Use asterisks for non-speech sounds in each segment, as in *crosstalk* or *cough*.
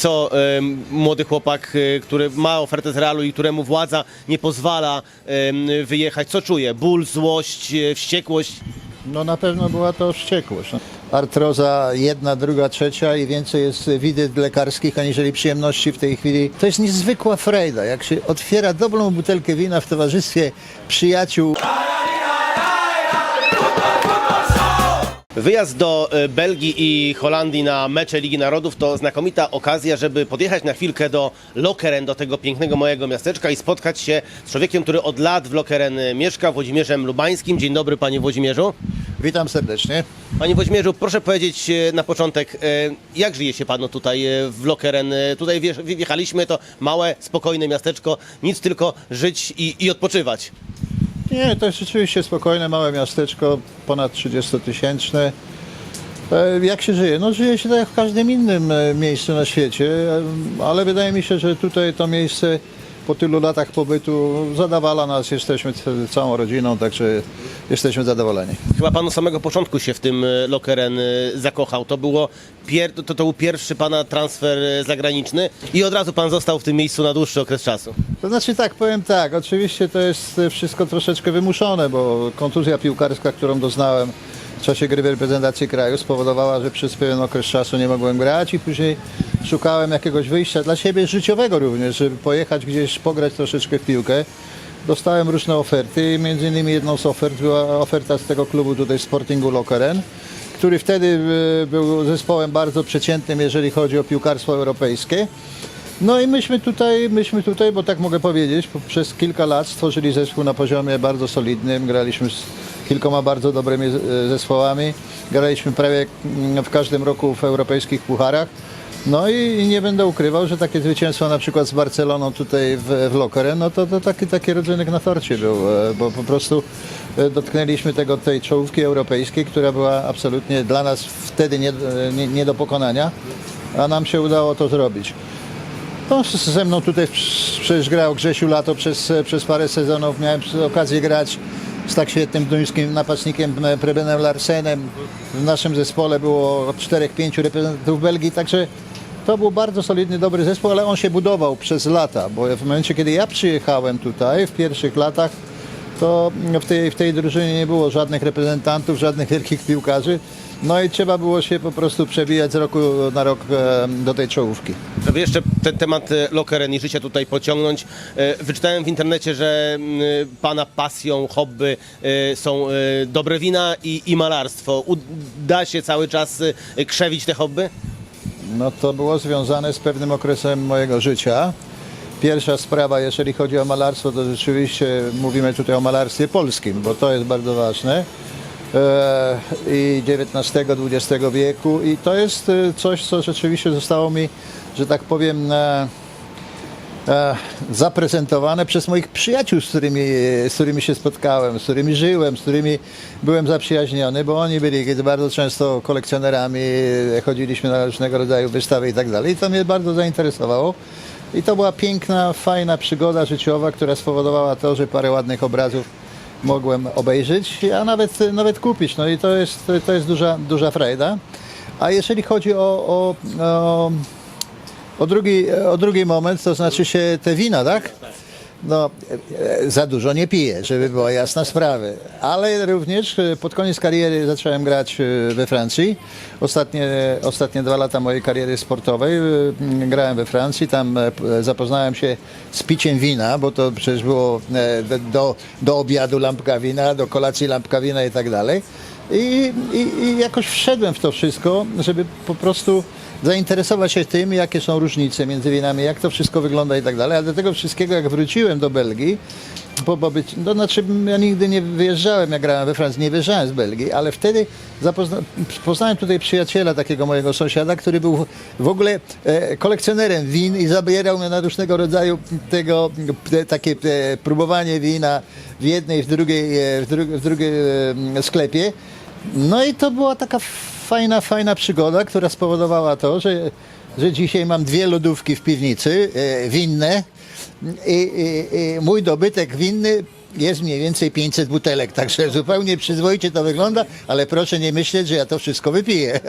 Co młody chłopak, e, który ma ofertę z Realu i któremu władza nie pozwala wyjechać, co czuje? Ból, złość, e, wściekłość? No na pewno była to wściekłość. Artroza jedna, druga, trzecia i więcej jest widyt lekarskich aniżeli przyjemności w tej chwili. To jest niezwykła frajda, jak się otwiera dobrą butelkę wina w towarzystwie przyjaciół. Wyjazd do e, Belgii i Holandii na mecze Ligi Narodów to znakomita okazja, żeby podjechać na chwilkę do Lokeren, do tego pięknego mojego miasteczka i spotkać się z człowiekiem, który od lat w Lokeren e, mieszka, Włodzimierzem Lubańskim. Dzień dobry panie Włodzimierzu. Witam serdecznie. Panie Włodzimierzu, proszę powiedzieć e, na początek, jak żyje się panu tutaj w Lokeren? Tutaj wjechaliśmy, to małe, spokojne miasteczko, nic tylko żyć i, i odpoczywać. Nie, to jest rzeczywiście spokojne, małe miasteczko, ponad 30-tysięczne. E, Jak się żyje? No żyje się tak jak w każdym innym e, miejscu na świecie, e, ale wydaje mi się, że tutaj to miejsce po tylu latach pobytu zadawala nas, jesteśmy całą rodziną, także jesteśmy zadowoleni. Chyba pan od samego początku się w tym Lokeren zakochał. To, było to, to był pierwszy pana transfer zagraniczny i od razu pan został w tym miejscu na dłuższy okres czasu. To znaczy tak, powiem tak, oczywiście to jest e, wszystko troszeczkę wymuszone, bo kontuzja piłkarska, którą doznałem w czasie gry w reprezentacji kraju spowodowała, że przez pewien okres czasu nie mogłem grać i później szukałem jakiegoś wyjścia dla siebie życiowego również, żeby pojechać gdzieś, pograć troszeczkę w piłkę. Dostałem różne oferty między innymi jedną z ofert była oferta z tego klubu tutaj Sportingu Lokeren, który wtedy e, był zespołem bardzo przeciętnym, jeżeli chodzi o piłkarstwo europejskie. No i myśmy tutaj, myśmy tutaj, bo tak mogę powiedzieć, po- przez kilka lat stworzyli zespół na poziomie bardzo solidnym. Graliśmy z kilkoma bardzo dobrymi e, zespołami. Graliśmy prawie mm, w każdym roku w europejskich pucharach. No i nie będę ukrywał, że takie zwycięstwo na przykład z Barceloną tutaj w, w Lokeren, no to, to taki, taki rodzynek na torcie był, e, bo po prostu e, dotknęliśmy tego, tej czołówki europejskiej, która była absolutnie dla nas wtedy nie, nie, nie do pokonania, a nam się udało to zrobić. No, z- ze mną tutaj przecież grał Grzesiu Lato przez, przez parę sezonów. Miałem okazję grać z tak świetnym duńskim napastnikiem Prebenem Larsenem. W naszym zespole było 4-5 reprezentantów Belgii, także to był bardzo solidny, dobry zespół, ale on się budował przez lata, bo w momencie, kiedy ja przyjechałem tutaj w pierwszych latach, to w tej, w tej drużynie nie było żadnych reprezentantów, żadnych wielkich piłkarzy. No i trzeba było się po prostu przebijać z roku na rok e, do tej czołówki. Żeby jeszcze ten temat Lokeren i życia tutaj pociągnąć, e, wyczytałem w internecie, że pana pasją, hobby e, są dobre wina i, i malarstwo. Uda się cały czas krzewić te hobby? No to było związane z pewnym okresem mojego życia. Pierwsza sprawa, jeżeli chodzi o malarstwo, to rzeczywiście mówimy tutaj o malarstwie polskim, bo to jest bardzo ważne. E, I XIX-XX wieku i to jest e, coś, co rzeczywiście zostało mi, że tak powiem, e, zaprezentowane przez moich przyjaciół, z którymi, z którymi się spotkałem, z którymi żyłem, z którymi byłem zaprzyjaźniony, bo oni byli bardzo często kolekcjonerami, chodziliśmy na różnego rodzaju wystawy i tak dalej. I to mnie bardzo zainteresowało. I to była piękna, fajna przygoda życiowa, która spowodowała to, że parę ładnych obrazów mogłem obejrzeć, a nawet, nawet kupić. No i to jest, to jest duża, duża frajda. A jeżeli chodzi o, o, o o drugi, o drugi moment, to znaczy się te wina, tak? No, e, za dużo nie piję, żeby była jasna sprawa. Ale również e, pod koniec kariery zacząłem grać e, we Francji. Ostatnie, ostatnie dwa lata mojej kariery sportowej grałem we Francji. Tam zapoznałem się z piciem wina, bo to przecież było do, do obiadu lampka wina, do kolacji lampka wina i tak dalej. I, i, I jakoś wszedłem w to wszystko, żeby po prostu zainteresować się tym, jakie są różnice między winami, jak to wszystko wygląda i tak dalej. A do tego wszystkiego, jak wróciłem do Belgii, po pobycie, to znaczy ja nigdy nie wyjeżdżałem, jak grałem we Francji, nie wyjeżdżałem z Belgii, ale wtedy zapozna, poznałem tutaj przyjaciela, takiego mojego sąsiada, który był w ogóle e, kolekcjonerem win i zabierał mnie na różnego rodzaju tego, te, takie e, próbowanie wina w jednej, w drugiej, e, w, dru, w drugiej e, sklepie. No i to była taka fajna, fajna przygoda, która spowodowała to, że, że dzisiaj mam dwie lodówki w piwnicy, e, winne i, i, i mój dobytek winny jest mniej więcej 500 butelek, także zupełnie przyzwoicie to wygląda, ale proszę nie myśleć, że ja to wszystko wypiję.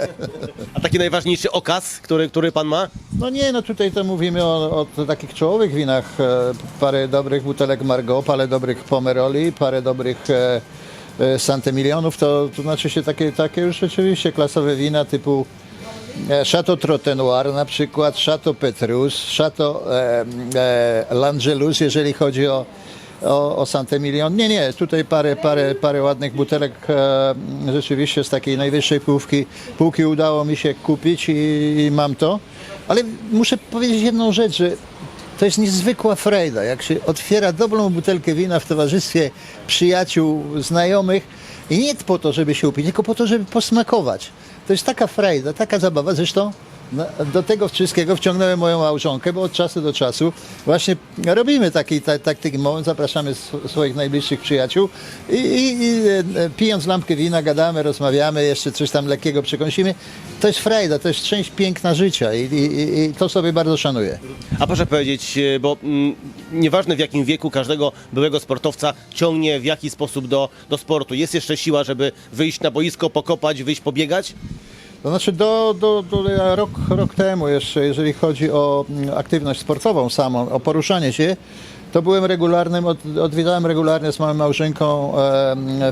A taki najważniejszy okaz, który, który pan ma? No nie, no tutaj to mówimy o, o takich czołowych winach. E, parę dobrych butelek Margot, parę dobrych Pomeroli, parę dobrych e, Santemilionów. To, to znaczy się takie, takie już rzeczywiście klasowe wina typu e, Chateau Trotenoir na przykład, Chateau Petrus, Chateau e, e, L'Angelus, jeżeli chodzi o, o, o Santemilion. Nie, nie, tutaj parę, parę, parę ładnych butelek e, rzeczywiście z takiej najwyższej półki, półki udało mi się kupić i, i mam to. Ale muszę powiedzieć jedną rzecz, że to jest niezwykła frajda. Jak się otwiera dobrą butelkę wina w towarzystwie przyjaciół, znajomych i nie po to, żeby się upić, tylko po to, żeby posmakować. To jest taka frajda, taka zabawa. Zresztą do tego wszystkiego wciągnąłem moją małżonkę, bo od czasu do czasu właśnie robimy taki, ta, moment, zapraszamy sw- swoich najbliższych przyjaciół i, i, i e, pijąc lampkę wina, gadamy, rozmawiamy, jeszcze coś tam lekkiego przekąsimy. To jest frajda, to jest część piękna życia i, i, i- to sobie bardzo szanuję. A proszę powiedzieć, e, bo mm, nieważne w jakim wieku każdego byłego sportowca ciągnie w jaki sposób do, do sportu. Jest jeszcze siła, żeby wyjść na boisko, pokopać, wyjść pobiegać? To znaczy do, do, do rok, rok temu jeszcze, jeżeli chodzi o mm, aktywność sportową samą, o poruszanie się, to byłem regularnym, od, odwiedzałem regularnie z moją małżonką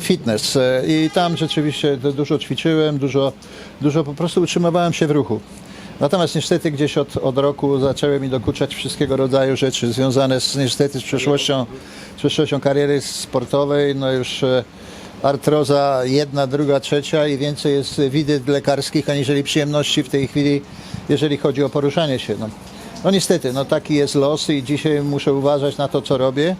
fitness i tam rzeczywiście du- dużo ćwiczyłem, dużo, dużo po prostu utrzymywałem się w ruchu. Natomiast niestety gdzieś od, od roku zaczęły mi dokuczać wszystkiego rodzaju rzeczy związane z, niestety z przeszłością, z przeszłością kariery sportowej, no już e, artroza jedna, druga, trzecia i więcej jest widyt lekarskich aniżeli przyjemności w tej chwili, jeżeli chodzi o poruszanie się. No, no niestety, no taki jest los i dzisiaj muszę uważać na to, co robię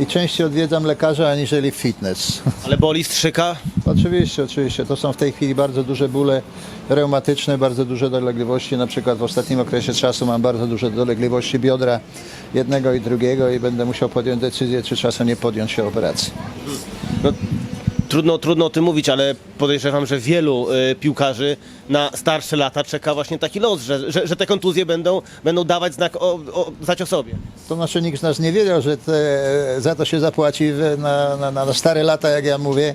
i częściej odwiedzam lekarza aniżeli fitness. *laughs* Ale boli strzyka? Oczywiście, oczywiście. To są w tej chwili bardzo duże bóle reumatyczne, bardzo duże dolegliwości. Na przykład w ostatnim okresie czasu mam bardzo duże dolegliwości biodra jednego i drugiego i będę musiał podjąć decyzję, czy czasem nie podjąć się operacji. No, trudno, trudno o tym mówić, ale podejrzewam, że wielu y, piłkarzy na starsze lata czeka właśnie taki los, że, że, że te kontuzje będą, będą dawać znak o, o, znać o sobie. To znaczy nikt z nas nie wiedział, że te, za to się zapłaci na, na, na stare lata, jak ja mówię,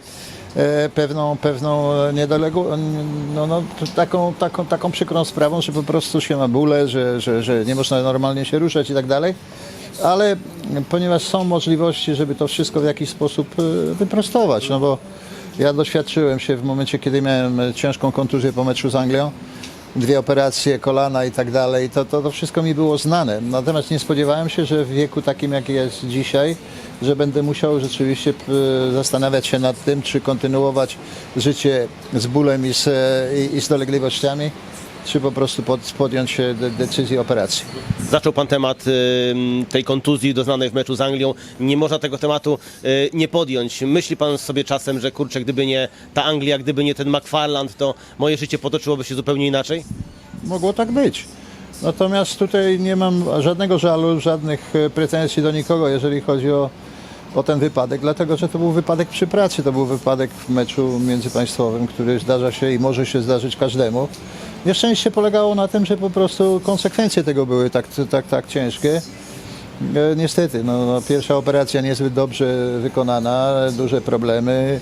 e, pewną, pewną niedoległość, no, no, taką, taką, taką przykrą sprawą, że po prostu się ma bóle, że, że, że nie można normalnie się ruszać i tak dalej. Ale ponieważ są możliwości, żeby to wszystko w jakiś sposób e, wyprostować, no bo ja doświadczyłem się w momencie, kiedy miałem ciężką kontuzję po meczu z Anglią, dwie operacje kolana i tak dalej, to, to, to wszystko mi było znane. Natomiast nie spodziewałem się, że w wieku takim, jaki jest dzisiaj, że będę musiał rzeczywiście zastanawiać się nad tym, czy kontynuować życie z bólem i z, e, i, i z dolegliwościami, czy po prostu pod, podjąć się de, decyzji operacji. Zaczął pan temat y, tej kontuzji doznanej w meczu z Anglią. Nie można tego tematu y, nie podjąć. Myśli pan sobie czasem, że kurczę, gdyby nie ta Anglia, gdyby nie ten McFarland, to moje życie potoczyłoby się zupełnie inaczej? Mogło tak być. Natomiast tutaj nie mam żadnego żalu, żadnych e, pretensji do nikogo, jeżeli chodzi o, o ten wypadek, dlatego że to był wypadek przy pracy, to był wypadek w meczu międzypaństwowym, który zdarza się i może się zdarzyć każdemu. Nieszczęście polegało na tym, że po prostu konsekwencje tego były tak, tak, tak ciężkie. E, Niestety, no, no, pierwsza operacja niezbyt dobrze wykonana, duże problemy.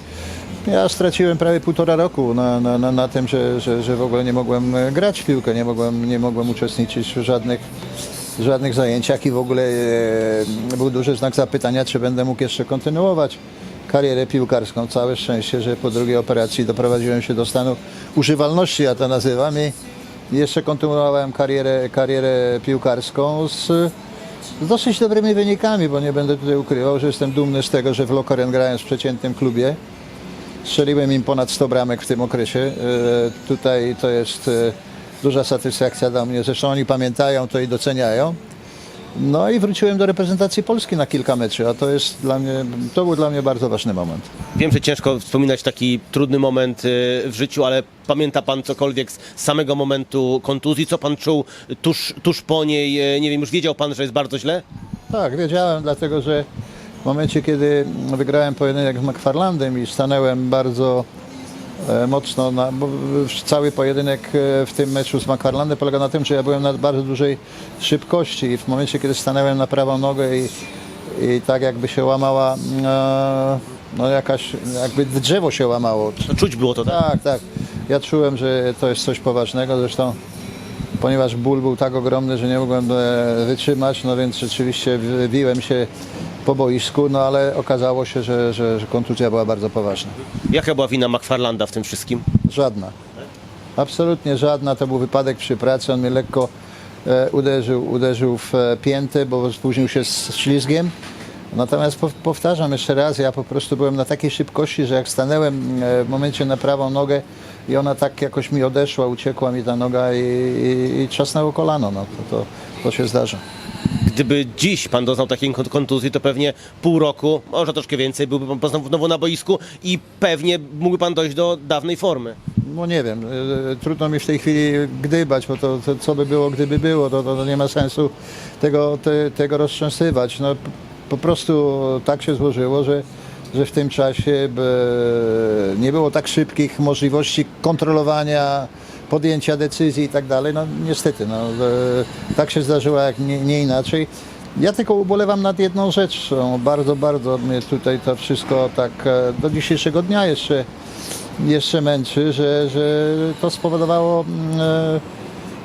Ja straciłem prawie półtora roku na, na, na, na tym, że, że, że w ogóle nie mogłem e, grać w piłkę, nie mogłem, nie mogłem uczestniczyć w żadnych, żadnych zajęciach i w ogóle e, był duży znak zapytania, czy będę mógł jeszcze kontynuować karierę piłkarską. Całe szczęście, że po drugiej operacji doprowadziłem się do stanu używalności, ja to nazywam i jeszcze kontynuowałem karierę, karierę piłkarską z z dosyć dobrymi wynikami, bo nie będę tutaj ukrywał, że jestem dumny z tego, że w Lokeren grając w przeciętnym klubie strzeliłem im ponad 100 bramek w tym okresie. E, Tutaj to jest e, duża satysfakcja dla mnie. Zresztą oni pamiętają to i doceniają. No i wróciłem do reprezentacji Polski na kilka meczy, a to jest dla mnie, to był dla mnie bardzo ważny moment. Wiem, że ciężko wspominać taki trudny moment y, w życiu, ale pamięta pan cokolwiek z samego momentu kontuzji? Co pan czuł tuż, tuż po niej? Y, Nie wiem, już wiedział pan, że jest bardzo źle? Tak, wiedziałem, dlatego że w momencie, kiedy wygrałem pojedynek z McFarlandem i stanęłem bardzo mocno, na, bo cały pojedynek e, w tym meczu z McFarlandem polega na tym, że ja byłem na bardzo dużej szybkości i w momencie, kiedy stanęłem na prawą nogę i i tak jakby się łamała, e, no jakaś, jakby drzewo się łamało. To czuć było to, tak? Tak, tak. Ja czułem, że to jest coś poważnego, zresztą ponieważ ból był tak ogromny, że nie mogłem e, wytrzymać, no więc rzeczywiście wybiłem się po boisku, no ale okazało się, że, że, że kontuzja była bardzo poważna. Jaka była wina McFarlanda w tym wszystkim? Żadna. Absolutnie żadna. To był wypadek przy pracy. On mnie lekko e, uderzył, uderzył w e, piętę, bo spóźnił się z ślizgiem. Natomiast pow- powtarzam jeszcze raz, ja po prostu byłem na takiej szybkości, że jak stanęłem e, w momencie na prawą nogę i ona tak jakoś mi odeszła, uciekła mi ta noga i, i, i trzasnęło kolano. No, to, to, to się zdarza. Gdyby dziś pan doznał takiej kon- kontuzji, to pewnie pół roku, może troszkę więcej, byłby pan znowu na boisku i pewnie mógłby pan dojść do dawnej formy. No nie wiem, e, trudno mi w tej chwili gdybać, bo to, to co by było, gdyby było, to, to, nie ma sensu tego, te, tego roztrzęsywać. No, po prostu tak się złożyło, że, że w tym czasie nie było tak szybkich możliwości kontrolowania, podjęcia decyzji i tak dalej. No niestety, no, e, tak się zdarzyło, jak nie, nie inaczej. Ja tylko ubolewam nad jedną rzeczą. Bardzo, bardzo mnie tutaj to wszystko tak e, do dzisiejszego dnia jeszcze jeszcze męczy, że, że to spowodowało mm, e,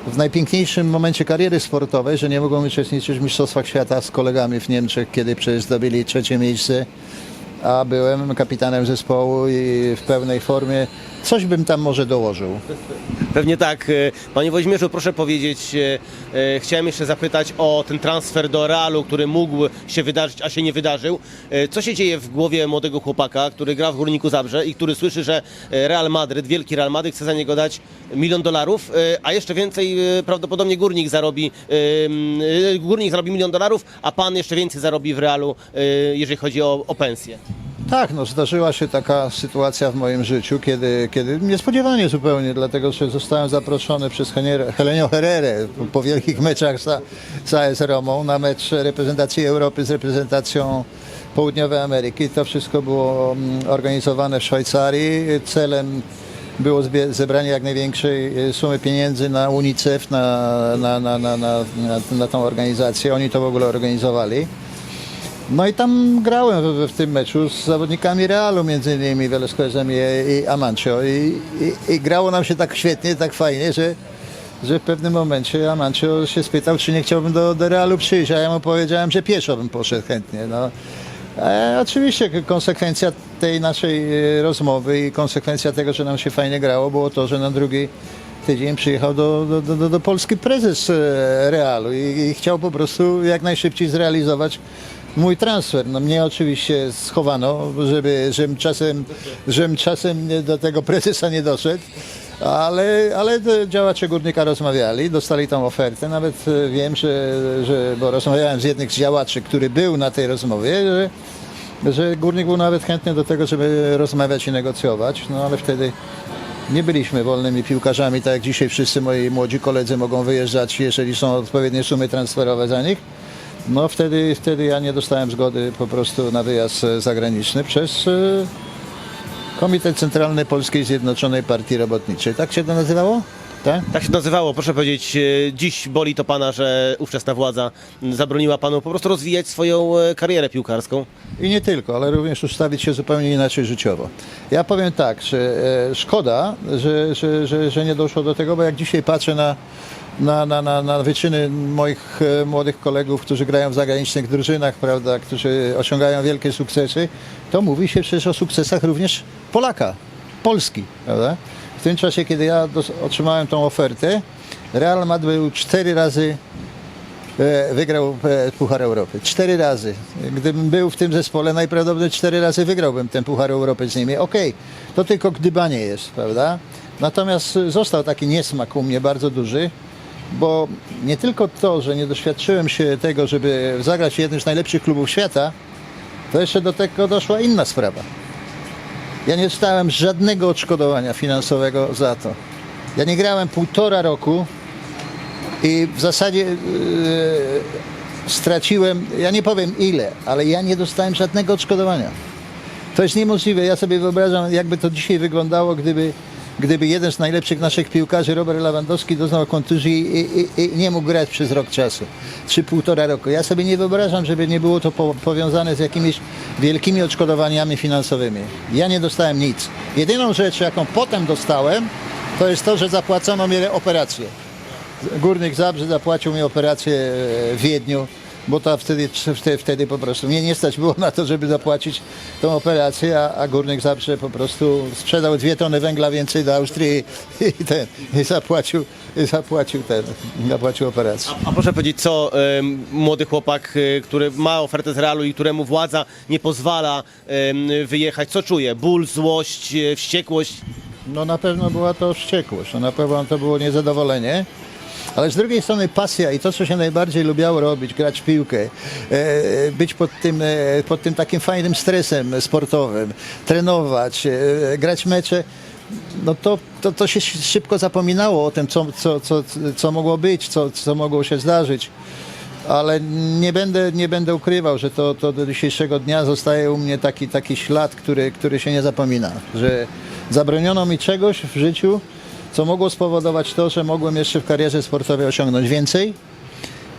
w najpiękniejszym momencie kariery sportowej, że nie mogłem uczestniczyć w Mistrzostwach Świata z kolegami w Niemczech, kiedy przecież zdobyli trzecie miejsce, a byłem kapitanem zespołu i w pełnej formie. Coś bym tam może dołożył. Pewnie tak. E, Panie Woźmierzu, proszę powiedzieć, e, e, chciałem jeszcze zapytać o ten transfer do Realu, który mógł się wydarzyć, a się nie wydarzył. Co się dzieje w głowie młodego chłopaka, który gra w Górniku Zabrze i który słyszy, że Real Madryt, wielki Real Madryt chce za niego dać milion dolarów, a jeszcze więcej prawdopodobnie Górnik zarobi, Górnik zarobi milion dolarów, a pan jeszcze więcej zarobi w Realu, jeżeli chodzi o, o pensję. Tak, no zdarzyła się taka sytuacja w moim życiu, kiedy, kiedy niespodziewanie zupełnie, dlatego że zostałem zaproszony przez Helenio Herrerę po, wielkich meczach z, z AS Romą na mecz reprezentacji Europy z reprezentacją Południowej Ameryki. To wszystko było mm, organizowane w Szwajcarii. Celem było zebranie jak największej e, sumy pieniędzy na UNICEF, na, na, na, na, na, na tą organizację. Oni to w ogóle organizowali. No i tam grałem w, w tym meczu z zawodnikami Realu, między innymi Velasquezem i, i Amancio I, i, i grało nam się tak świetnie, tak fajnie, że, że w pewnym momencie Amancio się spytał, czy nie chciałbym do, do Realu przyjść, a ja mu powiedziałem, że pieszo bym poszedł chętnie. No. E, oczywiście konsekwencja tej naszej e, rozmowy i konsekwencja tego, że nam się fajnie grało, było to, że na drugi tydzień przyjechał do, do, do, do, do Polski prezes e, Realu i, i chciał po prostu jak najszybciej zrealizować mój transfer. No mnie oczywiście schowano, żeby, żebym, czasem, żebym czasem do tego prezesa nie doszedł. Ale, ale działacze górnika rozmawiali, dostali tą ofertę. Nawet e, wiem, że, że bo rozmawiałem z jednym z działaczy, który był na tej rozmowie, że, że górnik był nawet chętny do tego, żeby rozmawiać i negocjować. No ale wtedy nie byliśmy wolnymi piłkarzami, tak jak dzisiaj wszyscy moi młodzi koledzy mogą wyjeżdżać, jeżeli są odpowiednie sumy transferowe za nich. No wtedy, wtedy ja nie dostałem zgody po prostu na wyjazd e, zagraniczny przez e, Komitet Centralny Polskiej Zjednoczonej Partii Robotniczej. Tak się to nazywało? Tak? Tak się nazywało, proszę powiedzieć, e, dziś boli to pana, że ówczesna władza zabroniła panu po prostu rozwijać swoją karierę piłkarską. I nie tylko, ale również ustawić się zupełnie inaczej życiowo. Ja powiem tak, że szkoda, że, że, że, że nie doszło do tego, bo jak dzisiaj patrzę na, na, na, na, na wyczyny moich e, młodych kolegów, którzy grają w zagranicznych drużynach, prawda, którzy osiągają wielkie sukcesy, to mówi się przecież o sukcesach również Polaka, Polski, prawda? W tym czasie, kiedy ja dos- otrzymałem tą ofertę, Real Madrid był cztery razy e, wygrał e, Puchar Europy. Cztery razy. Gdybym był w tym zespole, najprawdopodobniej cztery razy wygrałbym ten Puchar Europy z nimi. Okej, to tylko gdybanie jest, prawda? Natomiast został taki niesmak u mnie bardzo duży, bo nie tylko to, że nie doświadczyłem się tego, żeby zagrać w jednym z najlepszych klubów świata, to jeszcze do tego doszła inna sprawa. Ja nie dostałem żadnego odszkodowania finansowego za to. Ja nie grałem półtora roku i w zasadzie yy, straciłem, ja nie powiem ile, ale ja nie dostałem żadnego odszkodowania. To jest niemożliwe. Ja sobie wyobrażam, jakby to dzisiaj wyglądało, gdyby gdyby jeden z najlepszych naszych piłkarzy, Robert Lewandowski, doznał kontuzji i, i, i nie mógł grać przez rok czasu, czy półtora roku. Ja sobie nie wyobrażam, żeby nie było to po, powiązane z jakimiś wielkimi odszkodowaniami finansowymi. Ja nie dostałem nic. Jedyną rzecz, jaką potem dostałem, to jest to, że zapłacono mi operację. Górnik Zabrze zapłacił mi operację w Wiedniu, bo to wtedy, wtedy, wtedy po prostu mnie nie stać było na to, żeby zapłacić tą operację, a, a Górnik Zabrze po prostu sprzedał dwie tony węgla więcej do Austrii i, ten, i zapłacił, i zapłacił ten, zapłacił operację. A proszę powiedzieć, co em, młody chłopak, y, który ma ofertę z Realu i któremu władza nie pozwala em, wyjechać, co czuje? Ból, złość, e, wściekłość? No na pewno była to wściekłość, no na pewno to było niezadowolenie. Ale z drugiej strony pasja i to, co się najbardziej lubiało robić, grać w piłkę, e, być pod tym, e, pod tym takim fajnym stresem sportowym, trenować, e, grać mecze, no to, to, to się szybko zapominało o tym, co, co, co, co mogło być, co, co mogło się zdarzyć. Ale nie będę, nie będę ukrywał, że to, to do dzisiejszego dnia zostaje u mnie taki, taki ślad, który, który się nie zapomina. Że zabroniono mi czegoś w życiu, co mogło spowodować to, że mogłem jeszcze w karierze sportowej osiągnąć więcej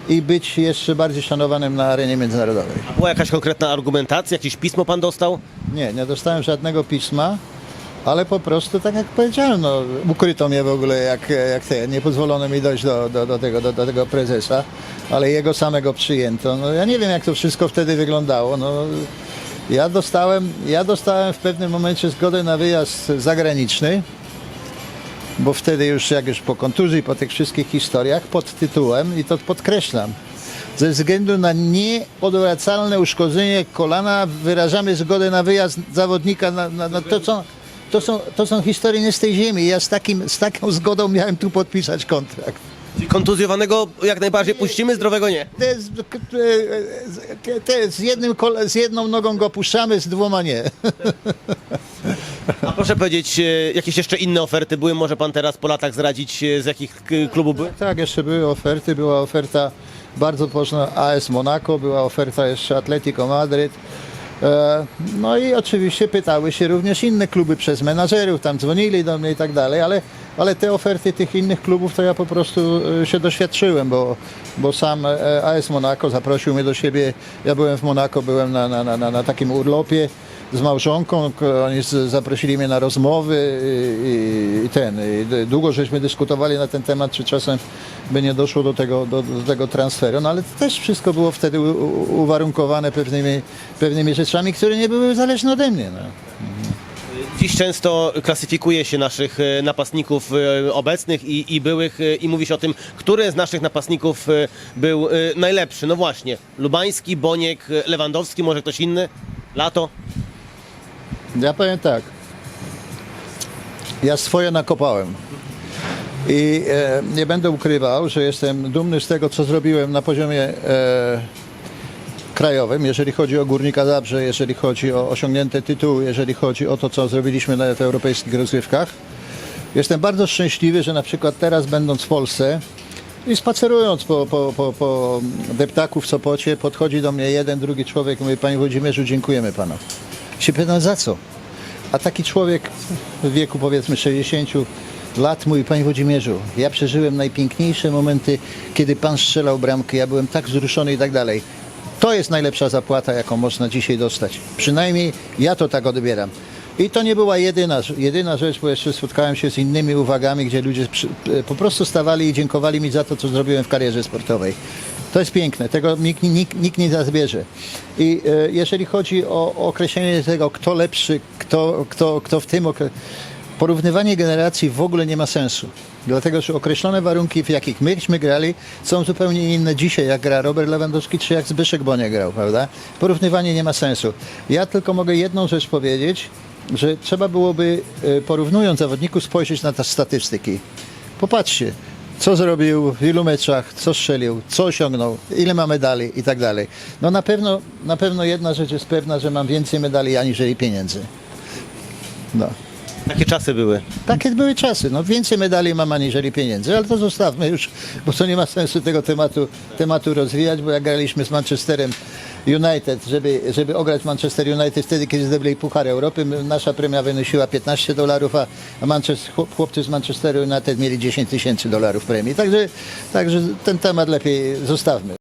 i być jeszcze bardziej szanowanym na arenie międzynarodowej. A była jakaś konkretna argumentacja, jakieś pismo pan dostał? Nie, nie dostałem żadnego pisma, ale po prostu, tak jak powiedziałem, no, ukryto mnie w ogóle, jak, jak te, nie pozwolono mi dojść do, do, do, tego, do, do tego prezesa, ale jego samego przyjęto. No, ja nie wiem, jak to wszystko wtedy wyglądało. No, ja, dostałem, ja dostałem w pewnym momencie zgodę na wyjazd zagraniczny, bo wtedy już, jak już po kontuzji, po tych wszystkich historiach, pod tytułem, i to podkreślam, ze względu na nieodwracalne uszkodzenie kolana wyrażamy zgodę na wyjazd zawodnika na, na, na to, co, to, są, to są historie nie z tej ziemi. Ja z, takim, z taką zgodą miałem tu podpisać kontrakt. Kontuzjowanego jak najbardziej puścimy, zdrowego nie. Te, z- k- te, te, z, jednym, z jedną nogą go puszczamy, z dwoma nie. *laughs* A proszę powiedzieć, e, jakieś jeszcze inne oferty były? Może pan teraz po latach zdradzić, e, z jakich klubów były? Tak, jeszcze były oferty. Była oferta bardzo pożna AS Monaco, była oferta jeszcze Atletico Madryt. E, No i oczywiście pytały się również inne kluby przez menadżerów, tam dzwonili do mnie i tak dalej, ale, ale te oferty tych innych klubów to ja po prostu się doświadczyłem, bo, bo sam AS Monaco zaprosił mnie do siebie. Ja byłem w Monaco, byłem na, na, na, na takim urlopie z małżonką, oni zaprosili mnie na rozmowy i, i, ten. I długo żeśmy dyskutowali na ten temat, czy czasem by nie doszło do tego, do, do tego transferu, no ale też wszystko było wtedy u, uwarunkowane pewnymi, pewnymi rzeczami, które nie były zależne ode mnie. No. Dziś często klasyfikuje się naszych e, napastników e, obecnych i, i byłych e, i mówi się o tym, który z naszych napastników był najlepszy. No właśnie, Lubański, Boniek, Lewandowski, może ktoś inny? Lato? Ja powiem tak. Ja swoje nakopałem. I e, nie będę ukrywał, że jestem dumny z tego, co zrobiłem na poziomie e, krajowym, jeżeli chodzi o Górnika Zabrze, jeżeli chodzi o osiągnięte tytuły, jeżeli chodzi o to, co zrobiliśmy na, w europejskich rozgrywkach. Jestem bardzo szczęśliwy, że na przykład teraz będąc w Polsce i spacerując po, po, po, po deptaku w Sopocie, podchodzi do mnie jeden, drugi człowiek i mówi, Panie Włodzimierzu, dziękujemy Panu. Się pytam, za co? A taki człowiek w wieku powiedzmy 60 lat mówi, Panie Włodzimierzu, ja przeżyłem najpiękniejsze momenty, kiedy Pan strzelał bramkę, ja byłem tak wzruszony i tak dalej. To jest najlepsza zapłata, jaką można dzisiaj dostać. Przynajmniej ja to tak odbieram. I to nie była jedyna, jedyna rzecz, bo jeszcze spotkałem się z innymi uwagami, gdzie ludzie przy, po prostu stawali i dziękowali mi za to, co zrobiłem w karierze sportowej. To jest piękne, tego nikt, nikt, nikt nie zabierze. I e, jeżeli chodzi o, o określenie tego, kto lepszy, kto, kto, kto w tym okresie, porównywanie generacji w ogóle nie ma sensu. Dlatego, że określone warunki, w jakich myśmy grali, są zupełnie inne dzisiaj, jak gra Robert Lewandowski, czy jak Zbyszek Bonie grał, prawda? Porównywanie nie ma sensu. Ja tylko mogę jedną rzecz powiedzieć, że trzeba byłoby, e, porównując zawodników, spojrzeć na te statystyki. Popatrzcie, co zrobił, w ilu meczach, co strzelił, co osiągnął, ile ma medali i tak dalej. No na pewno, na pewno jedna rzecz jest pewna, że mam więcej medali aniżeli pieniędzy. No. Takie czasy były. Takie były czasy. No, więcej medali mam aniżeli pieniędzy, ale to zostawmy już, bo to nie ma sensu tego tematu, tematu rozwijać, bo jak graliśmy z Manchesterem United, żeby, żeby ograć Manchester United wtedy, kiedy zdobyli Puchar Europy, nasza premia wynosiła 15 dolarów, a Manchester, chłop- chłopcy z Manchesteru United mieli 10 tysięcy dolarów premii. Także, także ten temat lepiej zostawmy.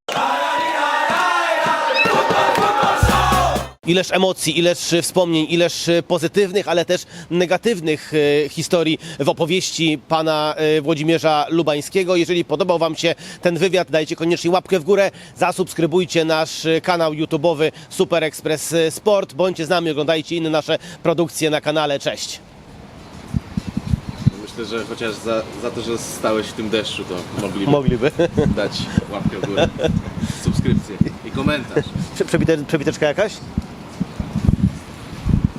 Ileż emocji, ileż wspomnień, ileż pozytywnych, ale też negatywnych e, historii w opowieści pana e, Włodzimierza Lubańskiego. Jeżeli podobał wam się ten wywiad, dajcie koniecznie łapkę w górę, zasubskrybujcie nasz e, kanał YouTube'owy Super Express Sport, bądźcie z nami, oglądajcie inne nasze produkcje na kanale. Cześć! Myślę, że chociaż za, za to, że stałeś w tym deszczu, to mogliby Mogliby. dać łapkę w górę, *laughs* subskrypcję i komentarz. Przebite, przebiteczka jakaś?